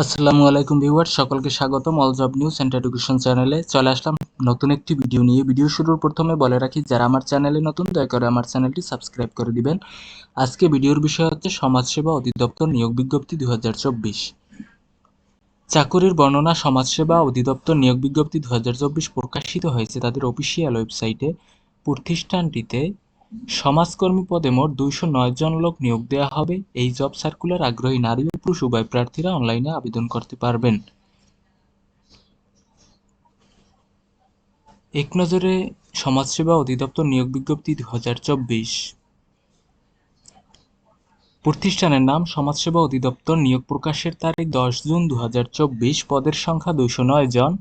আসসালামু আলাইকুম ভিউয়ার সকলকে স্বাগতম all job news and education চ্যানেলে। চলে আসলাম নতুন একটি ভিডিও নিয়ে। ভিডিও শুরুর প্রথমে বলে রাখি, যারা আমার চ্যানেলে নতুন, দয়া করে আমার চ্যানেলটি সাবস্ক্রাইব করে দিবেন। আজকে ভিডিওর বিষয় হচ্ছে সমাজসেবা অধিদপ্তর নিয়োগ বিজ্ঞপ্তি দু চাকুরির বর্ণনা সমাজসেবা অধিদপ্তর নিয়োগ বিজ্ঞপ্তি দু হাজার চব্বিশ প্রকাশিত হয়েছে তাদের অফিসিয়াল ওয়েবসাইটে। প্রতিষ্ঠানটিতে সমাজকর্মী পদে মোট দুইশো নয় জন লোক নিয়োগ দেওয়া হবে। এই জব সার্কুলার আগ্রহী নারী ও পুরুষ উভয় প্রার্থীরা অনলাইনে আবেদন করতে পারবেন। এক নজরে সমাজসেবা অধিদপ্তর নিয়োগ বিজ্ঞপ্তি দু হাজার চব্বিশ। প্রতিষ্ঠানের নাম সমাজসেবা অধিদপ্তর নিয়োগ প্রকাশের তারিখ দশ জুন দু হাজার চব্বিশ। পদের সংখ্যা দুইশো নয় জন।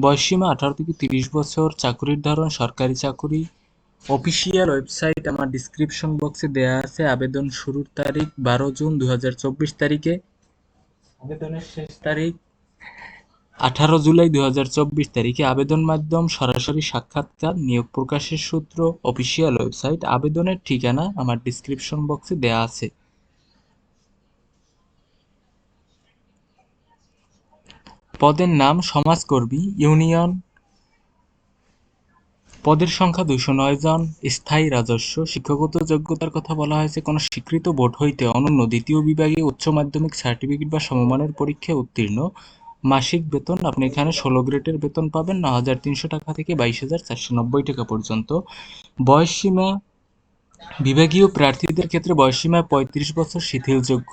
বয়সীমা আঠারো থেকে তিরিশ বছর। চাকুরির ধরন সরকারি চাকুরি। অফিসিয়াল ওয়েবসাইট আমার ডিসক্রিপশন বক্সে দেয়া আছে, আবেদন শুরুর তারিখ বারো জুন দুহাজার চব্বিশ তারিখে। আবেদনের শেষ তারিখ আঠারো জুলাই দুহাজার চব্বিশ তারিখে। আবেদন মাধ্যম সরাসরি সাক্ষাৎকার, নিয়োগ প্রকাশের সূত্র অফিসিয়াল ওয়েবসাইট আবেদনের ঠিকানা আমার ডিসক্রিপশন বক্সে দেয়া আছে। পদের নাম সমাজকর্মী, ইউনিয়ন পদের সংখ্যা দুশো নয় জন। স্থায়ী রাজস্ব, শিক্ষাগত যোগ্যতার কথা বলা হয়েছে। কোনো স্বীকৃত বোর্ড হইতে অনন্য দ্বিতীয় বিভাগে উচ্চ মাধ্যমিক সার্টিফিকেট বা সমমানের পরীক্ষায় উত্তীর্ণ। মাসিক বেতন, আপনি এখানে ষোলো গ্রেডের বেতন পাবেন ন হাজার তিনশো টাকা থেকে বাইশ হাজার চারশো নব্বই টাকা পর্যন্ত। বয়সসীমা, বিভাগীয় প্রার্থীদের ক্ষেত্রে বয়সসীমা পঁয়ত্রিশ বছর, শিথিলযোগ্য।